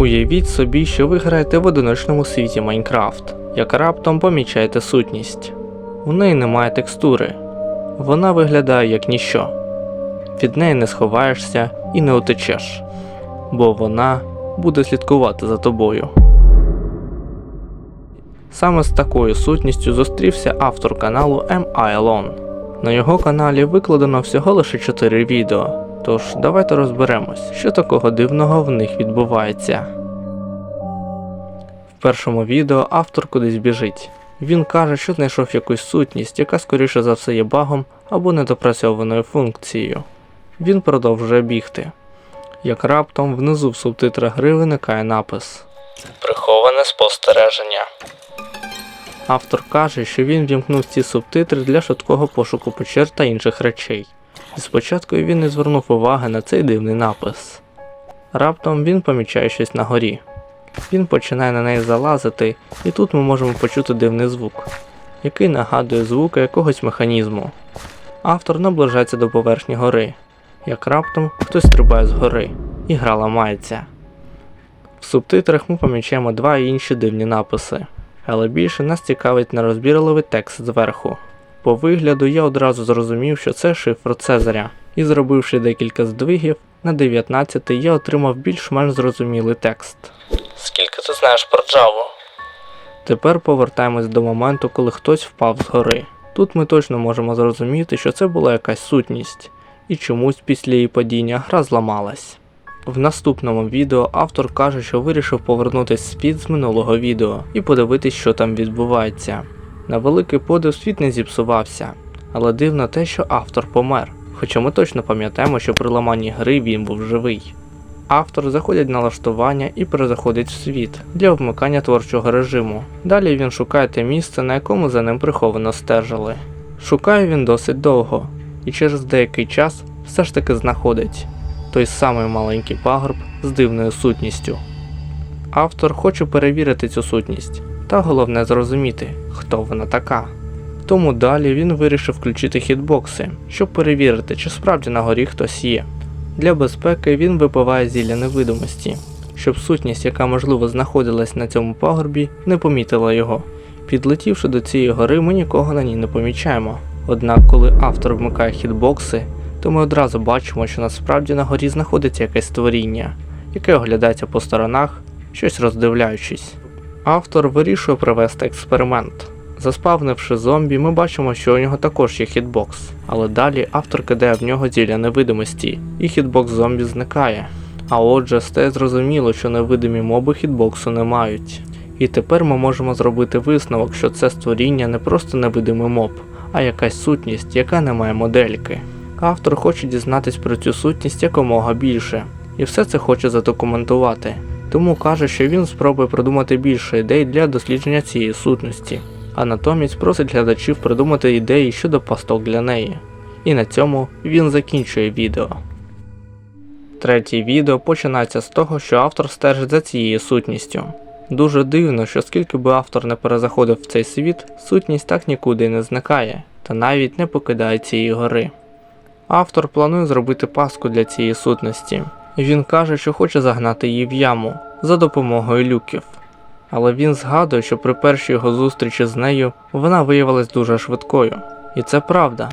Уявіть собі, що ви граєте в одиночному світі Майнкрафт, як раптом помічаєте сутність. У неї немає текстури. Вона виглядає як ніщо. Від неї не сховаєшся і не утечеш, бо вона буде слідкувати за тобою. Саме з такою сутністю зустрівся автор каналу I Alone. На його каналі викладено всього лише 4 відео, тож давайте розберемось, що такого дивного в них відбувається. В першому відео автор кудись біжить. Він каже, що знайшов якусь сутність, яка скоріше за все є багом або недопрацьованою функцією. Він продовжує бігти. Як раптом внизу в субтитрах гри виникає напис Приховане спостереження. Автор каже, що він вімкнув ці субтитри для швидкого пошуку печер та інших речей. Спочатку він не звернув уваги на цей дивний напис. Раптом він помічає щось на горі. Він починає на неї залазити, і тут ми можемо почути дивний звук, який нагадує звуки якогось механізму. Автор наближається до поверхні гори, як раптом хтось стрибає з гори, і гра ламається. В субтитрах ми помічаємо два інші дивні написи, але більше нас цікавить нерозбірливий текст зверху. По вигляду я одразу зрозумів, що це шифр Цезаря, і зробивши декілька здвигів, на 19 я отримав більш-менш зрозумілий текст. Скільки ти знаєш про Джаву? Тепер повертаємось до моменту, коли хтось впав з гори. Тут ми точно можемо зрозуміти, що це була якась сутність, і чомусь після її падіння гра зламалась. В наступному відео автор каже, що вирішив повернутися світ з минулого відео і подивитись, що там відбувається. На великий подив світ не зіпсувався, але дивно те, що автор помер, хоча ми точно пам'ятаємо, що при ламанні гри він був живий. Автор заходить в налаштування і перезаходить в світ для вмикання творчого режиму. Далі він шукає те місце, на якому за ним приховано стежили. Шукає він досить довго, і через деякий час все ж таки знаходить той самий маленький пагорб з дивною сутністю. Автор хоче перевірити цю сутність, та головне зрозуміти, хто вона така. Тому далі він вирішив включити хітбокси, щоб перевірити, чи справді на горі хтось є. Для безпеки він випиває зілля невидимості, щоб сутність, яка можливо знаходилась на цьому пагорбі, не помітила його. Підлетівши до цієї гори, ми нікого на ній не помічаємо. Однак, коли автор вмикає хітбокси, то ми одразу бачимо, що насправді на горі знаходиться якесь створіння, яке оглядається по сторонах, щось роздивляючись. Автор вирішує провести експеримент. Заспавнивши зомбі, ми бачимо, що у нього також є хітбокс, але далі автор кидає в нього зілля невидимості, і хітбокс зомбі зникає. А отже, стає зрозуміло, що невидимі моби хітбоксу не мають. І тепер ми можемо зробити висновок, що це створіння не просто невидимий моб, а якась сутність, яка не має модельки. Автор хоче дізнатись про цю сутність якомога більше, і все це хоче задокументувати. Тому каже, що він спробує придумати більше ідей для дослідження цієї сутності, а натомість просить глядачів придумати ідеї щодо пасток для неї. І на цьому він закінчує відео. Третє відео починається з того, що автор стежить за цією сутністю. Дуже дивно, що скільки би автор не перезаходив в цей світ, сутність так нікуди не зникає, та навіть не покидає цієї гори. Автор планує зробити паску для цієї сутності, він каже, що хоче загнати її в яму за допомогою люків. Але він згадує, що при першій його зустрічі з нею вона виявилась дуже швидкою. І це правда.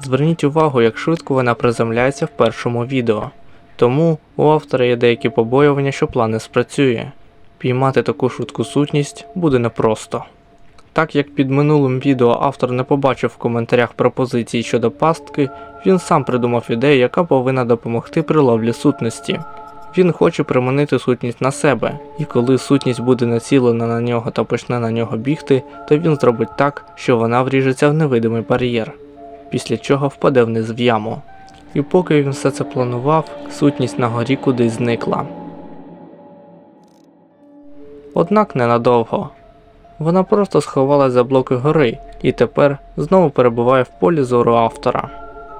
Зверніть увагу, як швидко вона приземляється в першому відео. Тому у автора є деякі побоювання, що план не спрацює. Піймати таку швидку сутність буде непросто. Так як під минулим відео автор не побачив в коментарях пропозицій щодо пастки, він сам придумав ідею, яка повинна допомогти при ловлі сутності. Він хоче приманити сутність на себе, і коли сутність буде націлена на нього та почне на нього бігти, то він зробить так, що вона вріжеться в невидимий бар'єр, після чого впаде вниз в яму. І поки він все це планував, сутність на горі кудись зникла. Однак ненадовго. Вона просто сховалась за блоки гори і тепер знову перебуває в полі зору автора.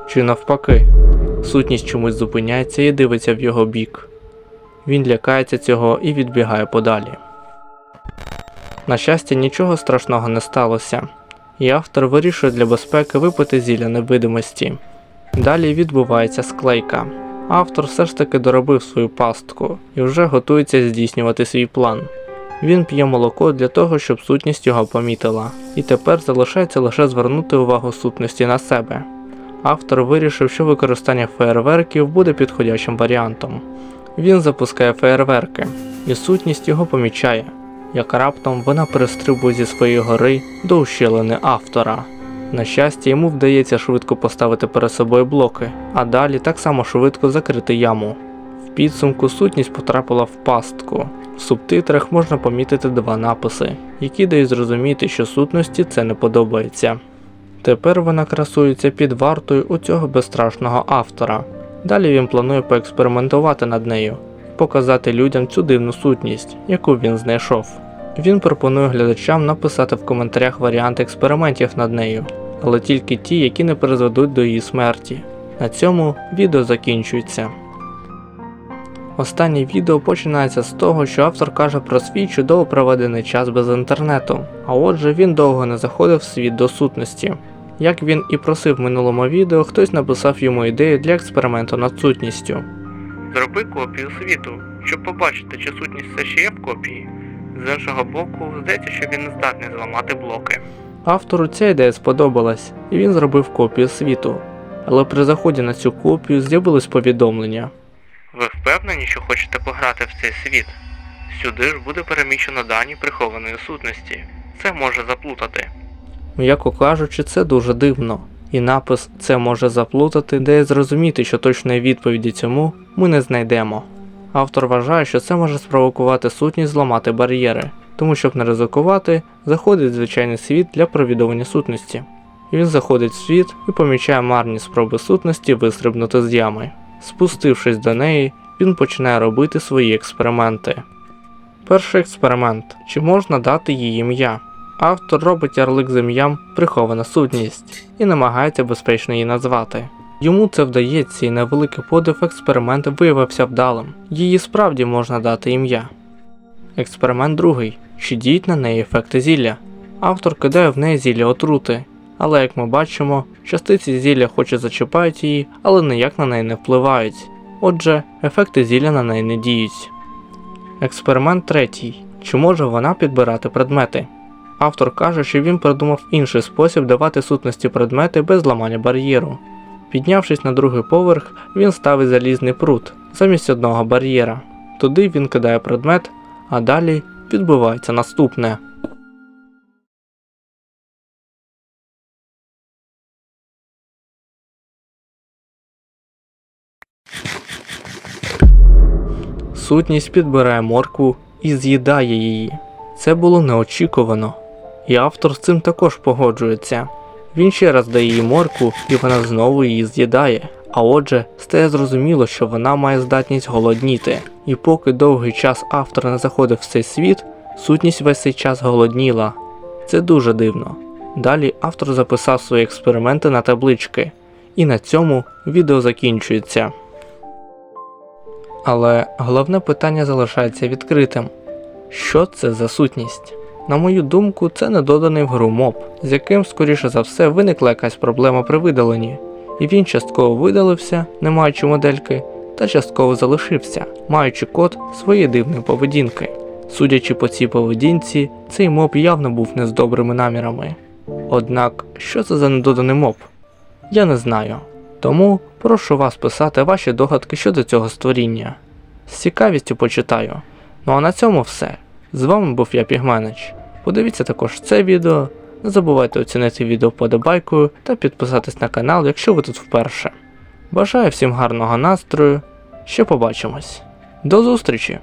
Чи навпаки, сутність чомусь зупиняється і дивиться в його бік. Він лякається цього і відбігає подалі. На щастя, нічого страшного не сталося, і автор вирішує для безпеки випити зілля невидимості. Далі відбувається склейка. Автор все ж таки доробив свою пастку і вже готується здійснювати свій план. Він п'є молоко для того, щоб сутність його помітила, і тепер залишається лише звернути увагу сутності на себе. Автор вирішив, що використання феєрверків буде підходящим варіантом. Він запускає феєрверки, і сутність його помічає, як раптом вона перестрибує зі своєї гори до ущелини автора. На щастя, йому вдається швидко поставити перед собою блоки, а далі так само швидко закрити яму. Підсумку сутність потрапила в пастку. В субтитрах можна помітити два написи, які дають зрозуміти, що сутності це не подобається. Тепер вона красується під вартою у цього безстрашного автора. Далі він планує поекспериментувати над нею, показати людям цю дивну сутність, яку він знайшов. Він пропонує глядачам написати в коментарях варіанти експериментів над нею, але тільки ті, які не призведуть до її смерті. На цьому відео закінчується. Останнє відео починається з того, що автор каже про свій чудово проведений час без інтернету, а отже він довго не заходив в світ до сутності. Як він і просив в минулому відео, хтось написав йому ідею для експерименту над сутністю. Зроби копію світу, щоб побачити, чи сутність все ще є в копії. З іншого боку, здається, що він не здатний зламати блоки. Автору ця ідея сподобалась, і він зробив копію світу. Але при заході на цю копію з'явилось повідомлення. Ви впевнені, що хочете пограти в цей світ? Сюди ж буде переміщено дані прихованої сутності. Це може заплутати. М'яко кажучи, це дуже дивно. І напис це може заплутати дає зрозуміти, що точної відповіді цьому ми не знайдемо. Автор вважає, що це може спровокувати сутність зламати бар'єри, тому щоб не ризикувати, заходить в звичайний світ для провідування сутності. Він заходить в світ і помічає марні спроби сутності вистрибнути з ями. Спустившись до неї, він починає робити свої експерименти. Перший експеримент чи можна дати їй ім'я? Автор робить ярлик з ім'ям прихована сутність і намагається безпечно її назвати. Йому це вдається і на великий подив експеримент виявився вдалим. Її справді можна дати ім'я. Експеримент другий. Чи діють на неї ефекти зілля? Автор кидає в неї зілля отрути, але як ми бачимо, частиці зілля хоч і зачіпають її, але ніяк на неї не впливають. Отже, ефекти зілля на неї не діють. Експеримент третій. Чи може вона підбирати предмети? Автор каже, що він придумав інший спосіб давати сутності предмети без зламання бар'єру. Піднявшись на другий поверх, він ставить залізний прут замість одного бар'єра. Туди він кидає предмет, а далі відбувається наступне. Сутність підбирає моркву і з'їдає її. Це було неочікувано. І автор з цим також погоджується. Він ще раз дає їй моркву, і вона знову її з'їдає. А отже, стає зрозуміло, що вона має здатність голодніти. І поки довгий час автор не заходив в цей світ, сутність весь цей час голодніла. Це дуже дивно. Далі автор записав свої експерименти на таблички, і на цьому відео закінчується. Але головне питання залишається відкритим: що це за сутність? На мою думку, це недоданий в гру моб, з яким, скоріше за все, виникла якась проблема при видаленні, і він частково видалився, не маючи модельки, та частково залишився, маючи код своєї дивної поведінки. Судячи по цій поведінці, цей моб явно був не з добрими намірами. Однак, що це за недоданий моб? Я не знаю. Тому прошу вас писати ваші догадки щодо цього створіння. З цікавістю почитаю. Ну а на цьому все. З вами був я Пігменич. Подивіться також це відео. Не забувайте оцінити відео подобайкою та підписатись на канал, якщо ви тут вперше. Бажаю всім гарного настрою. Ще побачимось. До зустрічі!